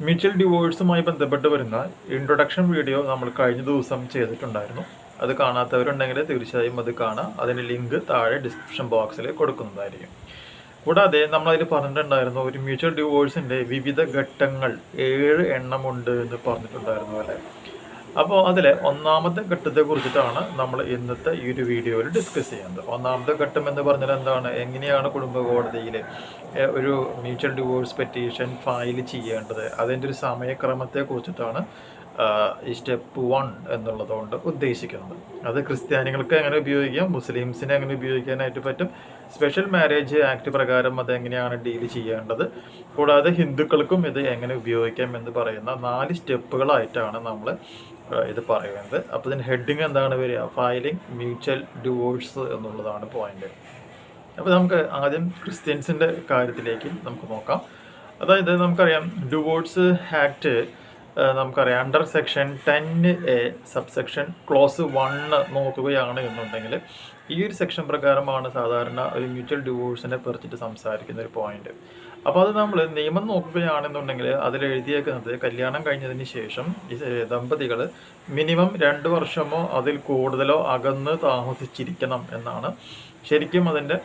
Mutual ഡിവോഴ്സുമായി ബന്ധപ്പെട്ട് വരുന്ന introduction video നമ്മൾ കഴിഞ്ഞ ദിവസം ചെയ്തിട്ടുണ്ടായിരുന്നു. അത് കാണാത്തവരുണ്ടെങ്കിൽ തീർച്ചയായും അത് കാണാം. അതിന്റെ ലിങ്ക് താഴെ ഡിസ്ക്രിപ്ഷൻ ബോക്സിൽ കൊടുക്കുന്നതായിരിക്കും. കൂടാതെ നമ്മളതിൽ പറഞ്ഞിട്ടുണ്ടായിരുന്നു ഒരു മ്യൂച്വൽ ഡിവോഴ്സിന്റെ വിവിധ ഘട്ടങ്ങൾ ഏഴ് എണ്ണമുണ്ട് എന്ന് പറഞ്ഞിട്ടുണ്ടായിരുന്നു അല്ലേ? അപ്പോൾ അതിൽ ഒന്നാമത്തെ ഘട്ടത്തെ കുറിച്ചിട്ടാണ് നമ്മൾ ഇന്നത്തെ ഈ ഒരു വീഡിയോയിൽ ഡിസ്കസ് ചെയ്യുന്നത്. ഒന്നാമത്തെ ഘട്ടം എന്ന് പറഞ്ഞാൽ എന്താണ്? എങ്ങനെയാണ് കുടുംബ കോടതിയിൽ ഒരു മ്യൂച്വൽ ഡിവോഴ്സ് പെറ്റീഷൻ ഫയൽ ചെയ്യേണ്ടത്? അതിന്റെ ഒരു സമയക്രമത്തെ കുറിച്ചിട്ടാണ് ഈ സ്റ്റെപ്പ് വൺ എന്നുള്ളതുകൊണ്ട് ഉദ്ദേശിക്കുന്നത്. അത് ക്രിസ്ത്യാനികൾക്ക് എങ്ങനെ ഉപയോഗിക്കാം മുസ്ലിംസിനെ എങ്ങനെ ഉപയോഗിക്കാനായിട്ട് പറ്റും സ്പെഷ്യൽ മാരേജ് ആക്ട് പ്രകാരം അത് എങ്ങനെയാണ് ഡീൽ ചെയ്യേണ്ടത് കൂടാതെ ഹിന്ദുക്കൾക്കും ഇത് എങ്ങനെ ഉപയോഗിക്കാം എന്ന് പറയുന്ന നാല് സ്റ്റെപ്പുകളായിട്ടാണ് നമ്മൾ ഇത് പറയുന്നത്. അപ്പോൾ ഇതിന് ഹെഡിങ് എന്താണ് വരിക? ഫയലിംഗ് മ്യൂച്വൽ ഡിവോഴ്സ് എന്നുള്ളതാണ് പോയിന്റ് അപ്പോൾ നമുക്ക് ആദ്യം ക്രിസ്ത്യൻസിന്റെ കാര്യത്തിലേക്ക് നമുക്ക് നോക്കാം. അതായത് നമുക്കറിയാം ഡിവോഴ്സ് ആക്ട് നമുക്കറിയാം. Under section ten A subsection clause one നോക്കുകയാണ് എന്നുണ്ടെങ്കിൽ ഈ ഒരു സെക്ഷൻ പ്രകാരമാണ് സാധാരണ ഒരു മ്യൂച്വൽ ഡിവോഴ്സിനെ പറിച്ചിട്ട് സംസാരിക്കുന്ന ഒരു പോയിന്റ് അപ്പോൾ അത് നമ്മൾ നിയമം നോക്കുകയാണെന്നുണ്ടെങ്കിൽ അതിൽ എഴുതിയേക്കുന്നത് കല്യാണം കഴിഞ്ഞതിന് ശേഷം ഈ ദമ്പതികൾ മിനിമം രണ്ട് വർഷമോ അതിൽ കൂടുതലോ അകന്ന് താമസിച്ചിരിക്കണം എന്നാണ് ശരിക്കും അതിന്റെ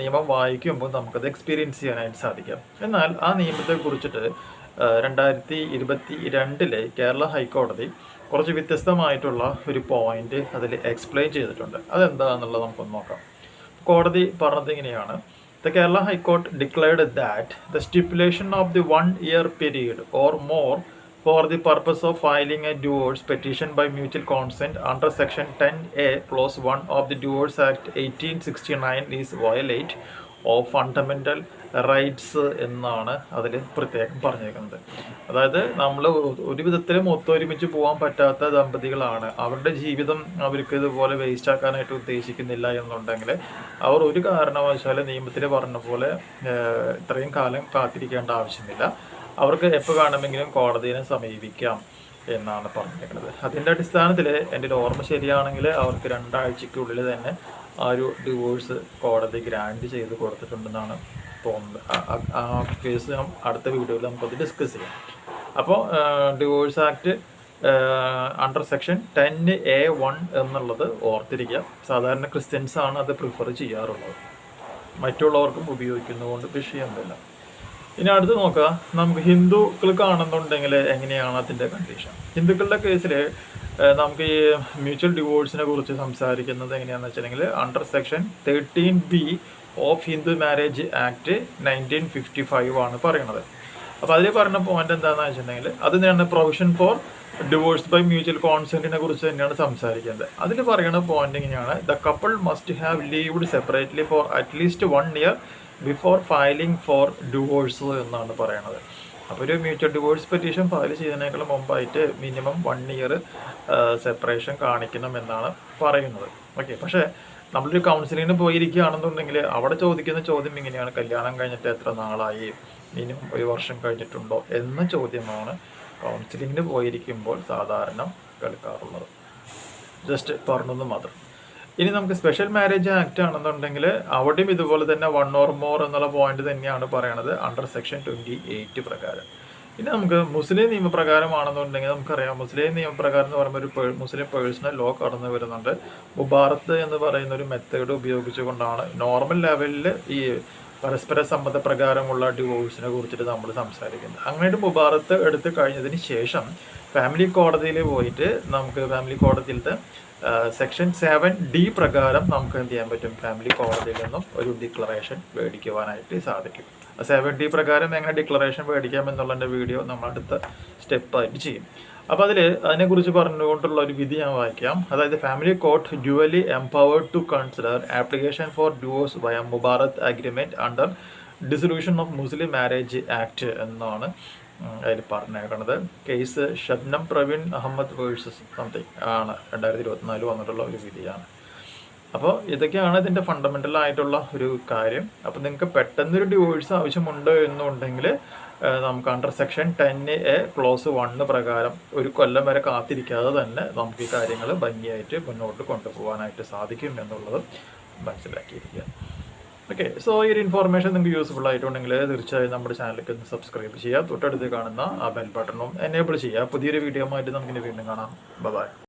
നിയമം വായിക്കുമ്പോൾ നമുക്കത് എക്സ്പീരിയൻസ് ചെയ്യാനായിട്ട് സാധിക്കാം. എന്നാൽ ആ നിയമത്തെ കുറിച്ചിട്ട് രണ്ടായിരത്തി ഇരുപത്തി രണ്ടിലെ കേരള ഹൈക്കോടതി കുറച്ച് വ്യത്യസ്തമായിട്ടുള്ള ഒരു പോയിന്റ് അതിൽ എക്സ്പ്ലെയിൻ ചെയ്തിട്ടുണ്ട്. അതെന്താണെന്നുള്ളത് നമുക്കൊന്ന് നോക്കാം. കോടതി പറഞ്ഞത് ഇങ്ങനെയാണ്. The Kerala high court declared that the stipulation of the one year period or more for the purpose of filing a divorce petition by mutual consent under section ten A clause one of the divorce act eighteen sixty nine is violate of fundamental rights എന്നാണ് അതിൽ പ്രത്യേകം പറഞ്ഞേക്കുന്നത് അതായത് നമ്മൾ ഒരു വിധത്തിലും ഒത്തൊരുമിച്ച് പോകാൻ പറ്റാത്ത ദമ്പതികളാണ്. അവരുടെ ജീവിതം അവർക്ക് ഇതുപോലെ വേസ്റ്റ് ആക്കാനായിട്ട് ഉദ്ദേശിക്കുന്നില്ല എന്നുണ്ടെങ്കിൽ അവർ ഒരു കാരണവശാലും നിയമത്തിൽ പറഞ്ഞ പോലെ ഇത്രയും കാലം കാത്തിരിക്കേണ്ട ആവശ്യമില്ല. അവർക്ക് എപ്പോൾ വേണമെങ്കിലും കോടതിയെ സമീപിക്കാം എന്നാണ് പറഞ്ഞിരിക്കുന്നത്. അതിന്റെ അടിസ്ഥാനത്തിൽ എന്റെ ഓർമ്മ ശരിയാണെങ്കിൽ അവർക്ക് രണ്ടാഴ്ചയ്ക്കുള്ളിൽ തന്നെ ആ ഒരു ഡിവോഴ്സ് കോടതി ഗ്രാൻഡ് ചെയ്ത് കൊടുത്തിട്ടുണ്ടെന്നാണ് തോന്നുന്നത്. ആ- കേസ് അടുത്ത വീഡിയോയിൽ നമുക്കത് ഡിസ്കസ് ചെയ്യാം. അപ്പോൾ divorce act under section ten A one എന്നുള്ളത് ഓർത്തിരിക്കുക. സാധാരണ ക്രിസ്ത്യൻസ് ആണ് അത് പ്രിഫർ ചെയ്യാറുള്ളത്. മറ്റുള്ളവർക്കും ഉപയോഗിക്കുന്നതുകൊണ്ട് വിഷയമൊന്നുമില്ല ഇനി അടുത്ത് നോക്കുക. നമുക്ക് ഹിന്ദുക്കൾക്കാണെന്നുണ്ടെങ്കിൽ എങ്ങനെയാണ് അതിന്റെ കണ്ടീഷൻ ഹിന്ദുക്കളുടെ കേസിൽ നമുക്ക് ഈ മ്യൂച്വൽ ഡിവോഴ്സിനെ കുറിച്ച് സംസാരിക്കുന്നത് എങ്ങനെയാണെന്ന് വെച്ചിട്ടുണ്ടെങ്കിൽ under section thirteen B of Hindu marriage act nineteen fifty five ആണ് പറയുന്നത്. അപ്പോൾ അതിൽ പറഞ്ഞ പോയിന്റ് എന്താണെന്ന് വെച്ചിട്ടുണ്ടെങ്കിൽ അത് തന്നെയാണ് provision for divorce by mutual കോൺസെന്റിനെ കുറിച്ച് തന്നെയാണ് സംസാരിക്കുന്നത്. അതിൽ പറയുന്ന പോയിന്റ് ഇങ്ങനെയാണ്. The couple must have lived separately for at least one year before filing for divorce എന്നാണ് പറയുന്നത്. അപ്പോൾ ഒരു മ്യൂച്വൽ ഡിവോഴ്സ് പെറ്റീഷൻ ഫയൽ ചെയ്യുന്നതിനേക്കാളും മുമ്പായിട്ട് മിനിമം വൺ ഇയർ സെപ്പറേഷൻ കാണിക്കണം എന്നാണ് പറയുന്നത്. ഓക്കെ പക്ഷേ നമ്മളൊരു കൗൺസിലിങ്ങിന് പോയിരിക്കുകയാണെന്നുണ്ടെങ്കിൽ അവിടെ ചോദിക്കുന്ന ചോദ്യം ഇങ്ങനെയാണ്. കല്യാണം കഴിഞ്ഞിട്ട് എത്ര നാളായി? മിനിമം ഒരു വർഷം കഴിഞ്ഞിട്ടുണ്ടോ എന്ന ചോദ്യമാണ് കൗൺസിലിങ്ങിന് പോയിരിക്കുമ്പോൾ സാധാരണ കേൾക്കാറുള്ളത്. ജസ്റ്റ് പറഞ്ഞത് മാത്രം. ഇനി നമുക്ക് സ്പെഷ്യൽ മാരേജ് ആക്ട് ആണെന്നുണ്ടെങ്കിൽ അവിടെയും ഇതുപോലെ തന്നെ വൺ ഓർ മോർ എന്നുള്ള പോയിന്റ് തന്നെയാണ് പറയണത് അണ്ടർ സെക്ഷൻ ട്വന്റി എയ്റ്റ് പ്രകാരം. ഇനി നമുക്ക് മുസ്ലിം നിയമപ്രകാരമാണെന്നുണ്ടെങ്കിൽ നമുക്കറിയാം. മുസ്ലിം നിയമപ്രകാരം എന്ന് പറയുമ്പോൾ ഒരു മുസ്ലിം പേഴ്സണൽ ലോ കടന്നു വരുന്നുണ്ട്. മുബാറത്ത് എന്ന് പറയുന്ന ഒരു മെത്തേഡ് ഉപയോഗിച്ചുകൊണ്ടാണ്. നോർമൽ ലെവലിൽ ഈ പരസ്പര സമ്മത പ്രകാരമുള്ള ഡിവോഴ്സിനെ കുറിച്ചിട്ട് നമ്മൾ സംസാരിക്കുന്നത്. അങ്ങനെ മുബാറത്ത് എടുത്ത് കഴിഞ്ഞതിന് ശേഷം ഫാമിലി കോടതിയിൽ പോയിട്ട് നമുക്ക് ഫാമിലി കോടതിയിലത്തെ സെക്ഷൻ സെവൻ ഡി പ്രകാരം നമുക്ക് എന്ത് ചെയ്യാൻ പറ്റും? ഫാമിലി കോടതിയിൽ നിന്നും ഒരു ഡിക്ലറേഷൻ മേടിക്കുവാനായിട്ട് സാധിക്കും. സെവൻ ഡി പ്രകാരം എങ്ങനെ ഡിക്ലറേഷൻ മേടിക്കാം എന്നുള്ളതിന്റെ വീഡിയോ നമ്മൾ അടുത്ത സ്റ്റെപ്പായിട്ട് ചെയ്യും. അപ്പോൾ അതിൽ അതിനെക്കുറിച്ച് പറഞ്ഞുകൊണ്ടുള്ള ഒരു വിധി ഞാൻ വായിക്കാം. അതായത് family court duly empowered to consider application for divorce by mubarat agreement under dissolution of Muslim marriage act എന്നാണ് അതിൽ പറഞ്ഞേക്കണത്. Case Shabnam Praveen Ahmed versus something ആണ്. രണ്ടായിരത്തി ഇരുപത്തിനാല് വന്നിട്ടുള്ള ഒരു വിധിയാണ്. അപ്പോൾ ഇതൊക്കെയാണ് ഇതിന്റെ ഫണ്ടമെന്റൽ ആയിട്ടുള്ള ഒരു കാര്യം. അപ്പോൾ നിങ്ങൾക്ക് പെട്ടെന്നൊരു ഡിവോഴ്സ് ആവശ്യമുണ്ട് എന്നുണ്ടെങ്കിൽ നമുക്ക് under section ten A clause one പ്രകാരം ഒരു കൊല്ലം വരെ കാത്തിരിക്കാതെ തന്നെ നമുക്ക് ഈ കാര്യങ്ങൾ ഭംഗിയായിട്ട് മുന്നോട്ട് കൊണ്ടുപോകാനായിട്ട് സാധിക്കും എന്നുള്ളത് മനസ്സിലാക്കിയിരിക്കുക. ഓക്കെ സോ ഈ ഒരു ഇൻഫോർമേഷൻ നിങ്ങൾക്ക് യൂസ്ഫുൾ ആയിട്ടുണ്ടെങ്കിൽ തീർച്ചയായും നമ്മുടെ ചാനലിലേക്ക് ഒന്ന് സബ്സ്ക്രൈബ് ചെയ്യുക. തൊട്ടടുത്ത് കാണുന്ന ആ ബെൽ ബട്ടണും എനേബിൾ ചെയ്യുക. പുതിയൊരു വീഡിയോ ആയിട്ട് നമുക്കിനി വീണ്ടും കാണാം. ബൈ